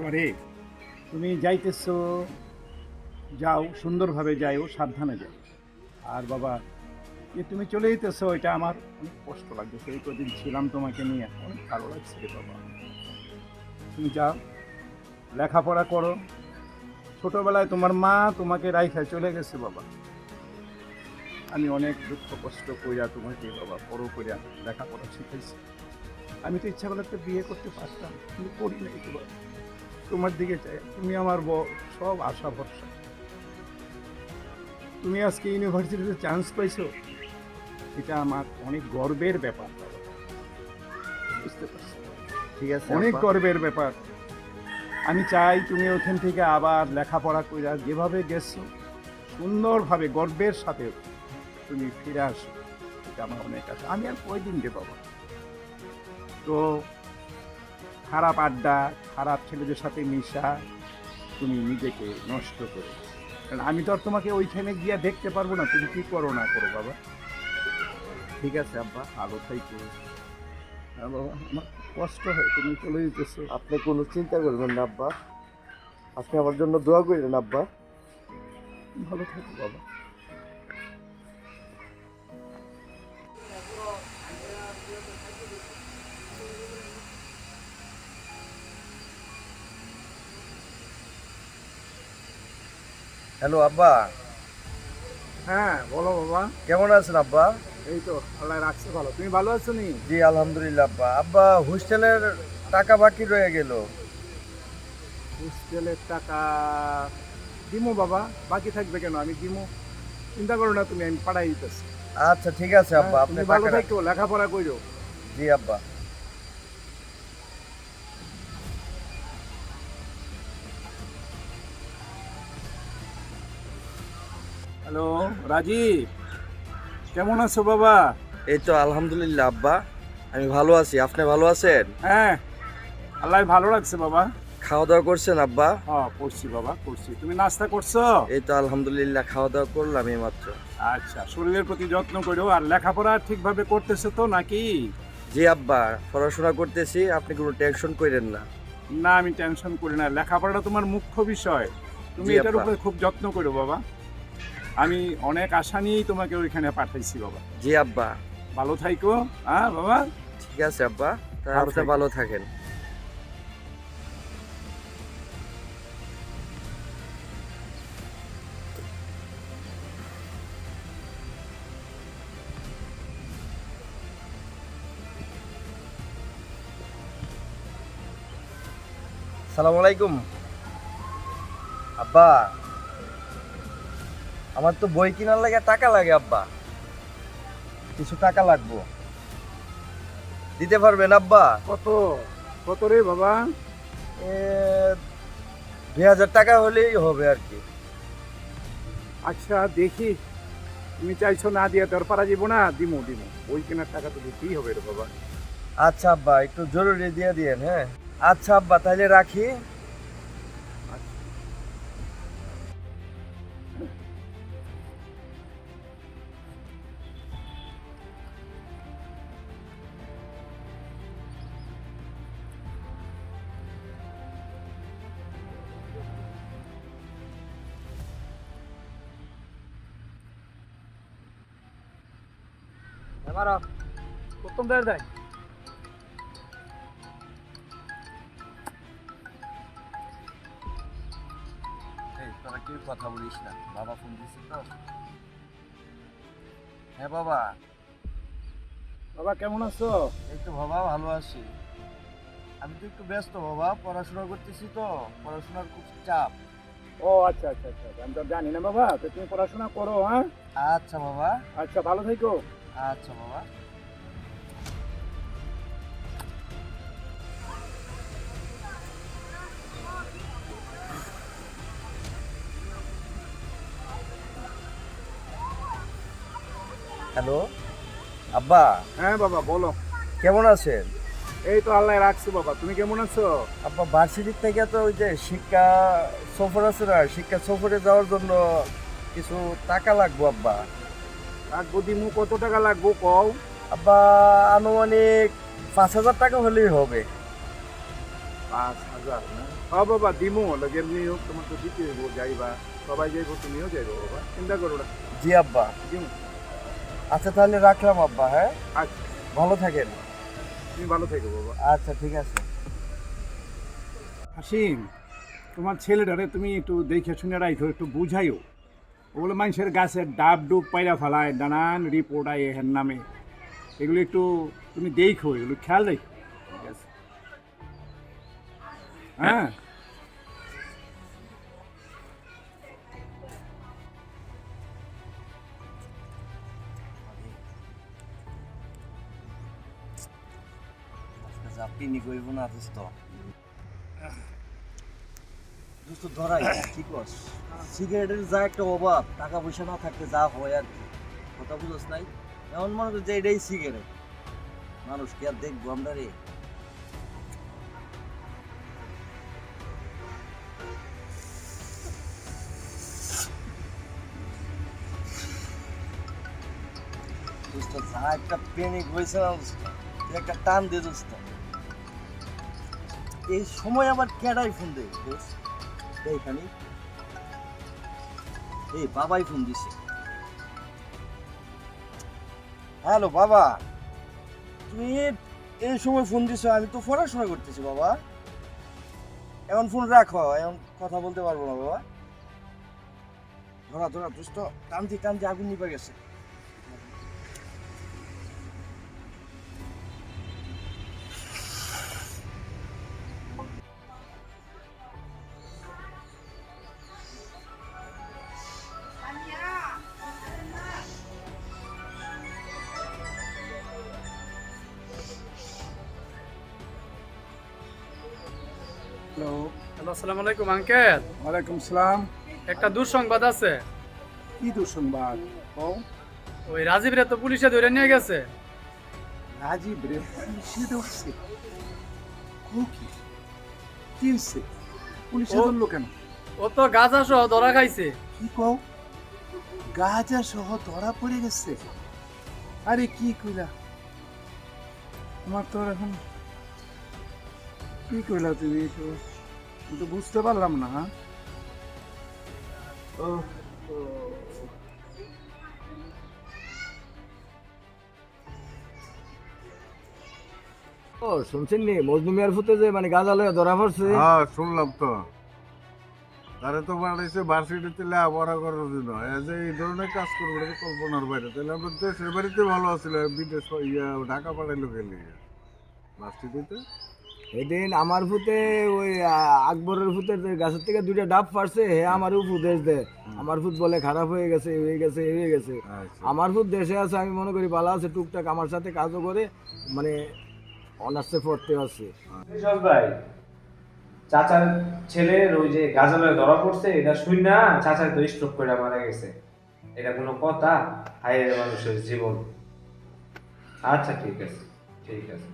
বাবা রে তুমি যাইতেছো, যাও, সুন্দরভাবে যাইও, সাবধানে যাও। আর বাবা, যে তুমি চলে যেতেছো, এটা আমার অনেক কষ্ট লাগছে সেই কদিন ছিলাম তোমাকে নিয়ে, অনেক ভালো লাগছে রে বাবা। তুমি যাও, লেখাপড়া করো। ছোটোবেলায় তোমার মা তোমাকে রাইখা চলে গেছে বাবা। আমি অনেক দুঃখ, কষ্ট কইরা তোমাকে বাবা বড় কইরা লেখাপড়া শিখাইছি। আমি তো ইচ্ছা করলে একটা বিয়ে করতে পারতাম, কিন্তু করি নাই বাবা। তোমার দিকে চাই। তুমি আমার সব আশা ভরসা। তুমি আজকে ইউনিভার্সিটিতে চান্স পাইছো? এটা আমার অনেক গর্বের ব্যাপার বুঝতে পারছ? ঠিক আছে অনেক গর্বের ব্যাপার। আমি চাই তুমি ওখান থেকে আবার লেখাপড়া কইরা যেভাবে গেছো সুন্দরভাবে গর্বের সাথে তুমি ফিরে আসো। এটা আমার অনেক আছে আমি আর কয়দিন বাবা? তো খারাপ আড্ডা খারাপ ছেলেদের সাথে মিশা তুমি নিজেকে নষ্ট করো কারণ আমি তো আর তোমাকে ওইখানে গিয়ে দেখতে পারব না। তুমি কি করো না করো বাবা? ঠিক আছে আব্বা ভালো থাইকো। হ্যাঁ বাবা আমার কষ্ট হয় তুমি চলে যেতেছো। আপনি কোনো চিন্তা করবেন না আব্বা। আপনি আমার জন্য দোয়া করেন আব্বা। ভালো থাকো বাবা। হ্যালো আব্বা। হ্যাঁ বলো বাবা। কেমন আছেন আব্বা? এই তো আল্লাহ রাখছে ভালো। তুমি ভালো আছো নি? জি আলহামদুলিল্লাহ আব্বা। আব্বা হোস্টেলের টাকা বাকি রয়ে গেল। হোস্টেলের টাকা দিমো বাবা। বাকি থাকবে কেন? আমি দিমো। চিন্তা করো না তুমি আমি পাঠাই দিতেছি। আচ্ছা ঠিক আছে আব্বা। হ্যাঁ, আপনি ভালো থাকো লেখাপড়া করো। জি আব্বা। হ্যালো রাজীব কেমন আছো বাবা? এই তো আলহামদুলিল্লাহ আব্বা। আমি ভালো আছি। আপনি ভালো আছেন? হ্যাঁ আল্লাহ ভালো লাগছে বাবা। খাওয়া দাওয়া করছেন আব্বা? হ্যাঁ করছি বাবা করছি। তুমি নাস্তা করছ? এই তো আলহামদুলিল্লাহ খাওয়া দাওয়া করলাম এই মাত্র। আচ্ছা শরীরের প্রতি যত্ন করো। আর লেখাপড়া ঠিকভাবে করতেছো তো নাকি? জি আব্বা পড়াশোনা করতেছি। আপনি কোনো টেনশন করেন না। না আমি টেনশন করি না। লেখাপড়াটা তোমার মুখ্য বিষয়। তুমি এটার উপরে খুব যত্ন করো বাবা। আমি অনেক আশা নিয়েই তোমাকে ওইখানে পাঠাইছি বাবা। জি আব্বা। ভালো থাইকো হ্যাঁ বাবা? ঠিক আছে আব্বা তা ভালো থাকেন। ভালো থাকেন। সালাম আলাইকুম। আব্বা। আমার তো বই কেনার লাগে টাকা লাগে আব্বা। কিছু টাকা লাগবো। দিতে পারবেন আব্বা? কত? কত রে বাবা? দুই হাজার টাকা হলেই হবে আর কি। আচ্ছা দেখি। তুমি চাইছো না দিয়ে তোর পারা যাব না। দিমো দিমো। বই কেনার টাকা তো দিতেই হবে রে বাবা। আচ্ছা আব্বা একটু জরুরি দিয়ে দিয়েন হ্যাঁ? আচ্ছা আব্বা তাহলে রাখি। এবার প্রথম দেয়। দেয় তোরা কেউ কথা বলিস না? বাবা ফোন দিচ্ছে তো। হ্যাঁ বাবা। বাবা কেমন আছো? এই তো বাবা ভালো আছি। আমি তো একটু ব্যস্ত বাবা। পড়াশোনা করতেছি তো পড়াশোনার খুব চাপ। ও আচ্ছা আচ্ছা আচ্ছা আচ্ছা, আমি তো জানি না বাবা। তো তুমি পড়াশোনা করো হ্যাঁ? আচ্ছা বাবা। আচ্ছা ভালো থেকো। আচ্ছা বাবা। হ্যালো আব্বা হ্যাঁ বাবা বলো। কেমন আছেন? এই তো আল্লাহ রাখছে বাবা তুমি কেমন আছো? আব্বা ভার্সিটির থেকে তো ওই যে শিক্ষা সফর আছে না শিক্ষা সফরে যাওয়ার জন্য কিছু টাকা লাগবো আব্বা। লাগবো দিমু কত টাকা লাগবো কও? আব্বা আনুমানিক পাঁচ হাজার টাকা হলেই হবে। পাঁচ হাজার না? হ্যাঁ বাবা দিমু লগের নিয়ে হোক তোমার তো দিতে হইব যাইবা সবাই যাইবো তুমিও যাইবো বাবা। চিন্তা করো না। জি আব্বা। দিমু। আচ্ছা তাহলে রাখলাম আব্বা হ্যাঁ? আচ্ছা। ভালো থাকেন। তুমি ভালো থেকো বাবা। আচ্ছা ঠিক আছে। হাসিম তোমার ছেলেটারে তুমি একটু দেখে শুনে রাখো একটু বুঝাইও। ওগুলো মানুষের গাছের ডাব ডুব পাইরা ফেলায় নানান রিপোর্ট আয় এর নামে। এগুলো একটু তুমি দেখো, এগুলো খেয়াল রেখো। হ্যাঁ? আজকে যা না দোস্ত ধরাই কি কস সিগারেটের যা একটা অভাব টাকা পয়সা না থাকতে যা হয় আর কি। কথা বুঝোস নাই? এমন মনে করি যে এটাই সিগারেট। মানুষ আর দেখব আমরা রে? একটা টান দে দোস্ত। এই সময় আবার কেডাই ফোন দে দোস্ত এই বাবাই ফোন দিছে। হ্যালো বাবা। তুমি এই সময় ফোন দিছো, আমি তো পড়াশোনা করতেছি, বাবা। এখন ফোন রাখো, এখন কথা বলতে পারব না, বাবা। ধরা ধরা দোস্ত টানতে টানতে আগুন নিভে গেছে। হ্যালো হ্যালো আসসালামু আলাইকুম আঙ্কেল ওয়ালাইকুম সালাম। একটা দুঃসংবাদ আছে। কি দুঃসংবাদ? ও ওই রাজীবরে তো পুলিশে ধরে নিয়ে গেছে। রাজীব রে পুলিশে ধরছে? কি কি? হয়েছে পুলিশে ধরলো কেন? ও তো গাঁজা সহ ধরা খাইছে। কি কও? গাজা সহ ধরা পড়ে গেছে? আরে কি কইলা? আমার তো এখন কি কইলা তুমি? তো আমি তো বুঝতে পারলাম না ও। ও। শুনছেন নি? মজনু মিয়ার ফুতে যে মানে গাঁজা লয়ে ধরা পড়ছে। হ্যাঁ শুনলাম তো। তারা তো বাড়াইছে ভার্সিটিতে লেখাপড়া করার জন্য। যে এই ধরনের কাজ করব এটা কল্পনার বাইরে। তাহলে আমরা দেশের বাড়িতে ভালো আছিল বিদেশ ইয়া ঢাকা পাঠাইলো গেলে ভার্সিটিতে এদিন আমার ফুতে ওই আকবরের ফুতে গাছের থেকে দুইটা ডাব পারছে হে আমার উপদেশ দে। আমার ফুট বলে খারাপ হয়ে গেছে হয়ে গেছে হয়ে গেছে। আচ্ছা। আমার ফুট দেশে আছে আমি মনে করি ভালো আছে টুকটাক আমার সাথে কাজও করে মানে অনার্সে পড়তে আছে। ভাই চাচার ছেলের ওই যে গাজালয়ে ধরা পড়ছে এটা শুন না চাচার তো স্ট্রোক করে মারা গেছে। এটা কোনো কথা? হায় মানুষের জীবন। আচ্ছা ঠিক আছে ঠিক আছে।